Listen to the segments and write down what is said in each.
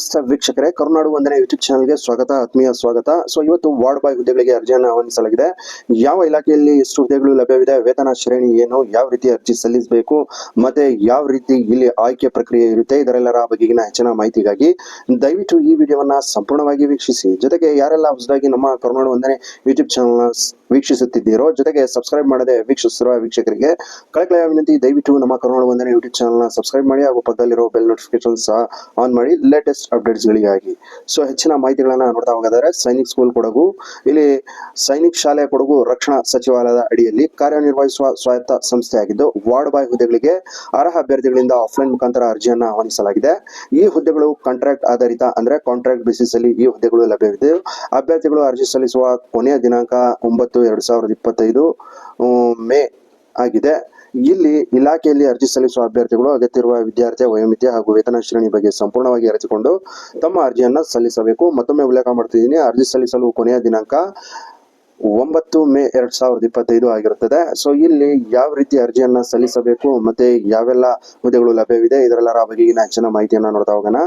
ನಮಸ್ತೆ ವೀಕ್ಷಕರೇ, ಕರುನಾಡು ವಂದನೆ ಯೂಟ್ಯೂಬ್ ಚಾನಲ್ಗೆ ಸ್ವಾಗತ, ಆತ್ಮೀಯ ಸ್ವಾಗತ. ಸೊ ಇವತ್ತು ವಾರ್ಡ್ ಬಾಯ್ ಹುದ್ದೆಗಳಿಗೆ ಅರ್ಜಿಯನ್ನು ಆಹ್ವಾನಿಸಲಾಗಿದೆ ಯಾವ ಇಲಾಖೆಯಲ್ಲಿ ಎಷ್ಟು ಹುದ್ದೆಗಳು ಲಭ್ಯವಿದೆ, ವೇತನ ಶ್ರೇಣಿ ಏನು, ಯಾವ ರೀತಿ ಅರ್ಜಿ ಸಲ್ಲಿಸಬೇಕು, ಮತ್ತೆ ಯಾವ ರೀತಿ ಇಲ್ಲಿ ಆಯ್ಕೆ ಪ್ರಕ್ರಿಯೆ ಇರುತ್ತೆ, ಇದರೆಲ್ಲರ ಬಗೆಗಿನ ಹೆಚ್ಚಿನ ಮಾಹಿತಿಗಾಗಿ ದಯವಿಟ್ಟು ಈ ವಿಡಿಯೋವನ್ನ ಸಂಪೂರ್ಣವಾಗಿ ವೀಕ್ಷಿಸಿ. ಜೊತೆಗೆ ಯಾರೆಲ್ಲ ಹೊಸದಾಗಿ ನಮ್ಮ ಕರುನಾಡು ವಂದನೆ ಯೂಟ್ಯೂಬ್ ಚಾನಲ್ ವೀಕ್ಷಿಸುತ್ತಿದ್ದೀರೋ, ಜೊತೆಗೆ ಸಬ್ಸ್ಕ್ರೈಬ್ ಮಾಡದೆ ವೀಕ್ಷಿಸಿರುವ ವೀಕ್ಷಕರಿಗೆ ಕಳಕಳೆಯ ವಿನಂತಿ, ದಯವಿಟ್ಟು ನಮ್ಮ ಕರುನಾಡು ವಂದನೆ ಯೂಟ್ಯೂಬ್ ಚಾನಲ್ನ ಸಬ್ಸ್ಕ್ರೈಬ್ ಮಾಡಿ ಹಾಗೂ ಪಕ್ಕದಲ್ಲಿರೋ ಬೆಲ್ ನೋಟಿಫಿಕೇಶನ್ ಸಹ ಆನ್ ಮಾಡಿ. ಲೇಟೆಸ್ಟ್ ಅಪ್ಡೇಟ್ಸ್ಗಳಿಗಾಗಿ ಸೊ ಹೆಚ್ಚಿನ ಮಾಹಿತಿಗಳನ್ನು ನೋಡ್ತಾ ಹೋಗಿದ್ದಾರೆ, ಸೈನಿಕ್ ಸ್ಕೂಲ್ ಕೊಡಗು, ಇಲ್ಲಿ ಸೈನಿಕ್ ಶಾಲೆ ಕೊಡಗು ರಕ್ಷಣಾ ಸಚಿವಾಲಯದ ಅಡಿಯಲ್ಲಿ ಕಾರ್ಯನಿರ್ವಹಿಸುವ ಸ್ವಾಯತ್ತ ಸಂಸ್ಥೆಯಾಗಿದ್ದು, ವಾರ್ಡ್ ಬಾಯ್ ಹುದ್ದೆಗಳಿಗೆ ಅರ್ಹ ಅಭ್ಯರ್ಥಿಗಳಿಂದ ಆಫ್ಲೈನ್ ಮುಖಾಂತರ ಅರ್ಜಿಯನ್ನು ಆಹ್ವಾನಿಸಲಾಗಿದೆ. ಈ ಹುದ್ದೆಗಳು ಕಾಂಟ್ರಾಕ್ಟ್ ಆಧಾರಿತ ಅಂದ್ರೆ ಕಾಂಟ್ರಾಕ್ಟ್ ಬೇಸಿಸ್ ಅಲ್ಲಿ ಈ ಹುದ್ದೆಗಳು ಲಭ್ಯವಿದೆ. ಅಭ್ಯರ್ಥಿಗಳು ಅರ್ಜಿ ಸಲ್ಲಿಸುವ ಕೊನೆಯ ದಿನಾಂಕ ಒಂಬತ್ತು ಎರಡ್ ಸಾವಿರದ ಇಪ್ಪತ್ತೈದು ಮೇ ಆಗಿದೆ. ಇಲ್ಲಿ ಇಲಾಖೆಯಲ್ಲಿ ಅರ್ಜಿ ಸಲ್ಲಿಸುವ ಅಭ್ಯರ್ಥಿಗಳು ಅಗತ್ಯವಿರುವ ವಿದ್ಯಾರ್ಥಿ ವಯೋಮಿತಿ ಹಾಗೂ ವೇತನ ಶ್ರೇಣಿ ಬಗ್ಗೆ ಸಂಪೂರ್ಣವಾಗಿ ಅರಿತುಕೊಂಡು ತಮ್ಮ ಅರ್ಜಿಯನ್ನು ಸಲ್ಲಿಸಬೇಕು. ಮತ್ತೊಮ್ಮೆ ಉಲ್ಲೇಖ ಮಾಡ್ತಿದ್ದೀನಿ. ಅರ್ಜಿ ಸಲ್ಲಿಸಲು ಕೊನೆಯ ದಿನಾಂಕ ಒಂಬತ್ತು ಮೇ ಎರಡ್ ಸಾವಿರದ ಇಪ್ಪತ್ತೈದು ಆಗಿರುತ್ತದೆ. ಸೊ ಇಲ್ಲಿ ಯಾವ ರೀತಿ ಅರ್ಜಿಯನ್ನ ಸಲ್ಲಿಸಬೇಕು ಮತ್ತೆ ಯಾವೆಲ್ಲ ಹುದ್ದೆಗಳು ಲಭ್ಯವಿದೆ, ಇದರೆಲ್ಲರ ಬಗೆಗಿನ ಹೆಚ್ಚಿನ ಮಾಹಿತಿಯನ್ನ ನೋಡ್ತಾ ಹೋಗೋಣ.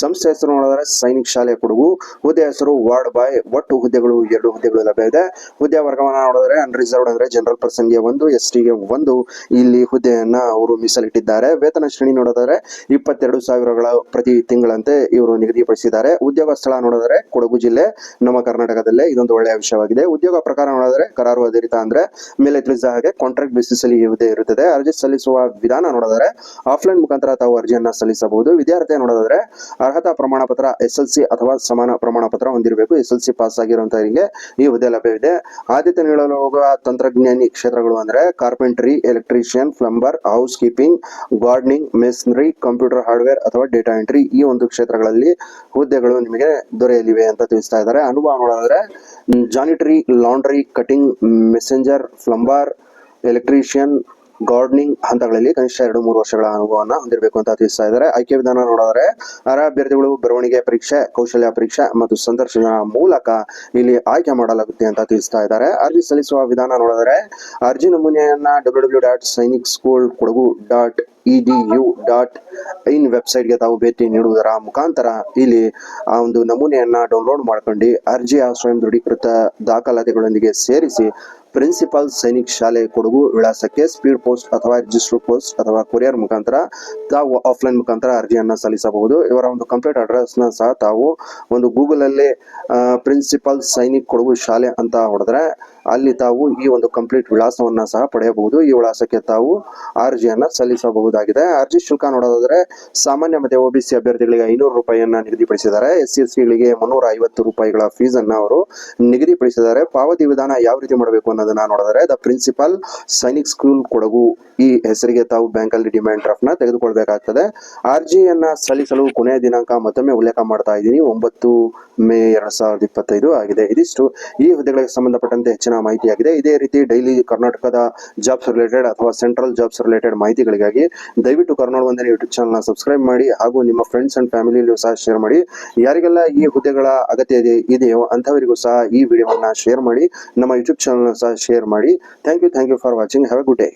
ಸಂಸ್ಥೆ ಹೆಸರು ನೋಡಿದ್ರೆ ಸೈನಿಕ್ ಶಾಲೆ ಕೊಡಗು. ಹುದ್ದೆ ಹೆಸರು ವಾರ್ಡ್ ಬಾಯ್. ಒಟ್ಟು ಹುದ್ದೆಗಳು ಎರಡು ಹುದ್ದೆಗಳು ಲಭ್ಯವಿದೆ. ಹುದ್ದೆ ವರ್ಗವನ್ನ ನೋಡಿದ್ರೆ ಅನ್ರಿಸರ್ವ್ಡ್ ಅಂದ್ರೆ ಜನರಲ್ ಪರ್ಸನ್ಗೆ ಒಂದು ಎಸ್ ಟಿಗೆ ಒಂದು. ಇಲ್ಲಿ ಹುದ್ದೆಯನ್ನ ಅವರು ಮೀಸಲಿಟ್ಟಿದ್ದಾರೆ. ವೇತನ ಶ್ರೇಣಿ ನೋಡಿದರೆ ಇಪ್ಪತ್ತೆರಡು ಸಾವಿರಗಳ ಪ್ರತಿ ತಿಂಗಳಂತೆ ಇವರು ನಿಗದಿಪಡಿಸಿದ್ದಾರೆ. ಉದ್ಯೋಗ ಸ್ಥಳ ನೋಡಿದ್ರೆ ಕೊಡಗು ಜಿಲ್ಲೆ, ನಮ್ಮ ಕರ್ನಾಟಕದಲ್ಲೇ ಇದೊಂದು ಒಳ್ಳೆಯ ವಿಷಯವಾಗಿದೆ. ಉದ್ಯೋಗ ಪ್ರಕಾರ ನೋಡಿದ್ರೆ ಕರಾರು ಅಧಿರಿತ ಅಂದ್ರೆ ಮೇಲೆ ತಿಳಿಸಿದ ಹಾಗೆ ಕಾಂಟ್ರಾಕ್ಟ್ ಬೇಸಿಸ್ ಅಲ್ಲಿ ಹುದ್ದೆ ಇರುತ್ತದೆ. ಅರ್ಜಿ ಸಲ್ಲಿಸುವ ವಿಧಾನ ನೋಡಿದ್ರೆ ಆಫ್ಲೈನ್ ಮುಖಾಂತರ ತಾವು ಅರ್ಜಿಯನ್ನ ಸಲ್ಲಿಸಬಹುದು. ವಿದ್ಯಾರ್ಥಿ ನೋಡಿದ್ರೆ ಅರ್ಹತಾ ಪ್ರಮಾಣ ಪತ್ರ ಎಸ್ ಎಲ್ ಸಿ ಅಥವಾ ಸಮಾನ ಪ್ರಮಾಣ ಪತ್ರ ಹೊಂದಿರಬೇಕು. ಎಸ್ ಎಲ್ ಸಿ ಪಾಸ್ ಆಗಿರುವಂತವರಿಗೆ ಈ ಹುದ್ದೆ ಲಭ್ಯವಿದೆ. ಆದ್ಯತೆ ನೀಡಲು ಹೋಗುವ ತಂತ್ರಜ್ಞಾನಿ ಕ್ಷೇತ್ರಗಳು ಅಂದ್ರೆ carpentry electrician plumber housekeeping gardening masonry computer hardware ಅಥವಾ ಡೇಟಾ ಎಂಟ್ರಿ ಈ ಒಂದು ಕ್ಷೇತ್ರಗಳಲ್ಲಿ ಹುದ್ದೆಗಳು ನಿಮಗೆ ದೊರೆಯಲಿವೆ ಅಂತ ತಿಳಿಸ್ತಾ ಇದ್ದಾರೆ. ಅನುಭವ ನೋಡಿದ್ರೆ janitorial laundry cutting messenger plumber electrician gardening ಹಂತಗಳಲ್ಲಿ ಕನಿಷ್ಠ ಎರಡು ಮೂರು ವರ್ಷಗಳ ಅನುಭವವನ್ನು ಹೊಂದಿರಬೇಕು ಅಂತ ತಿಳಿಸ್ತಾ ಇದ್ದಾರೆ. ಆಯ್ಕೆ ವಿಧಾನ ನೋಡಿದ್ರೆ ಅರ್ಹ ಅಭ್ಯರ್ಥಿಗಳು ಬರವಣಿಗೆ ಪರೀಕ್ಷೆ, ಕೌಶಲ್ಯ ಪರೀಕ್ಷೆ ಮತ್ತು ಸಂದರ್ಶನ ಮೂಲಕ ಇಲ್ಲಿ ಆಯ್ಕೆ ಮಾಡಲಾಗುತ್ತೆ ಅಂತ ತಿಳಿಸ್ತಾ ಇದ್ದಾರೆ. ಅರ್ಜಿ ಸಲ್ಲಿಸುವ ವಿಧಾನ ನೋಡಿದ್ರೆ ಅರ್ಜಿ ನಮೂನೆಯನ್ನ W W dot Sainik school Kodagu dot D U dot in ವೆಬ್ಸೈಟ್ಗೆ ತಾವು ಭೇಟಿ ನೀಡುವುದರ ಮುಖಾಂತರ ಇಲ್ಲಿ ಆ ಒಂದು ನಮೂನೆಯನ್ನ ಡೌನ್ಲೋಡ್ ಮಾಡ್ಕೊಂಡು ಅರ್ಜಿಯ ಸ್ವಯಂ ದೃಢೀಕೃತ ದಾಖಲಾತಿಗಳೊಂದಿಗೆ ಸೇರಿಸಿ ಪ್ರಿನ್ಸಿಪಾಲ್ ಸೈನಿಕ್ ಶಾಲೆ ಕೊಡಗು ವಿಳಾಸಕ್ಕೆ ಸ್ಪೀಡ್ ಪೋಸ್ಟ್ ಅಥವಾ ರಿಜಿಸ್ಟರ್ ಪೋಸ್ಟ್ ಅಥವಾ ಕೊರಿಯರ್ ಮುಖಾಂತರ ತಾವು ಆಫ್ಲೈನ್ ಮುಖಾಂತರ ಅರ್ಜಿಯನ್ನ ಸಲ್ಲಿಸಬಹುದು. ಇವರ ಒಂದು ಕಂಪ್ಲೀಟ್ ಅಡ್ರೆಸ್ನ ಸಹ ತಾವು ಒಂದು ಗೂಗಲ್ ಅಲ್ಲಿ ಪ್ರಿನ್ಸಿಪಾಲ್ ಸೈನಿಕ್ ಕೊಡಗು ಶಾಲೆ ಅಂತ ಹೊಡೆದ್ರೆ ಅಲ್ಲಿ ತಾವು ಈ ಒಂದು ಕಂಪ್ಲೀಟ್ ವಿಳಾಸವನ್ನ ಸಹ ಪಡೆಯಬಹುದು. ಈ ವಿಳಾಸಕ್ಕೆ ತಾವು ಅರ್ಜಿಯನ್ನ ಸಲ್ಲಿಸಬಹುದಾಗಿದೆ ಅರ್ಜಿ ಶುಲ್ಕ ನೋಡೋದಾದ್ರೆ ಸಾಮಾನ್ಯ ಮತ್ತೆ ಒಬಿಸಿ ಅಭ್ಯರ್ಥಿಗಳಿಗೆ ಐನೂರು ರೂಪಾಯಿಯನ್ನ ನಿಗದಿಪಡಿಸಿದ್ದಾರೆ. ಎಸ್ ಸಿ ಎಸ್ ಸಿಗಳಿಗೆ ಮುನ್ನೂರ ಐವತ್ತು ರೂಪಾಯಿಗಳ ಫೀಸ್ ಅನ್ನ ಅವರು ನಿಗದಿಪಡಿಸಿದ್ದಾರೆ. ಪಾವತಿ ವಿಧಾನ ಯಾವ ರೀತಿ ಮಾಡಬೇಕು ಅನ್ನೋದನ್ನ ನೋಡಿದರೆ the principal Sainik school Kodagu ಈ ಹೆಸರಿಗೆ ತಾವು ಬ್ಯಾಂಕಲ್ಲಿ ಡಿಮ್ಯಾಂಡ್ ಡ್ರಾಫ್ಟ್ನ ತೆಗೆದುಕೊಳ್ಬೇಕಾಗ್ತದೆ. ಅರ್ಜಿಯನ್ನ ಸಲ್ಲಿಸಲು ಕೊನೆಯ ದಿನಾಂಕ ಮತ್ತೊಮ್ಮೆ ಉಲ್ಲೇಖ ಮಾಡ್ತಾ ಇದ್ದೀನಿ. ಒಂಬತ್ತು ಮೇ ಎರಡ್ ಸಾವಿರದ ಇಪ್ಪತ್ತೈದು ಆಗಿದೆ. ಇದಿಷ್ಟು. ಈ ಹುದ್ದೆಗಳಿಗೆ ಸಂಬಂಧಪಟ್ಟಂತೆ ಹೆಚ್ಚಿನ ಮಾಹಿತಿಯಾಗಿದೆ. ಇದೇ ರೀತಿ ಡೈಲಿ ಕರ್ನಾಟಕದ ಜಾಬ್ಸ್ ರಿಲೇಟೆಡ್ ಅಥವಾ ಸೆಂಟ್ರಲ್ ಜಾಬ್ಸ್ ರಿಲೇಟೆಡ್ ಮಾಹಿತಿಗಳಿಗಾಗಿ ದಯವಿಟ್ಟು ಕರ್ನಾಡ ಒಂದನೇ ಯೂಟ್ಯೂಬ್ ಚಾನಲ್ನ ಸಬ್ಸ್ಕ್ರೈಬ್ ಮಾಡಿ ಹಾಗೂ ನಿಮ್ಮ ಫ್ರೆಂಡ್ಸ್ ಅಂಡ್ ಫ್ಯಾಮಿಲಿಯಲ್ಲೂ ಸಹ ಶೇರ್ ಮಾಡಿ. ಯಾರಿಗೆಲ್ಲ ಈ ಹುದ್ದೆಗಳ ಅಗತ್ಯ ಇದೆ, ಇದೆಯೋ ಅಂಥವರಿಗೂ ಸಹ ಈ ವಿಡಿಯೋವನ್ನು ಶೇರ್ ಮಾಡಿ, ನಮ್ಮ ಯೂಟ್ಯೂಬ್ ಚಾನಲ್ ಸಹ ಶೇರ್ ಮಾಡಿ. Thank you thank you for watching have a good day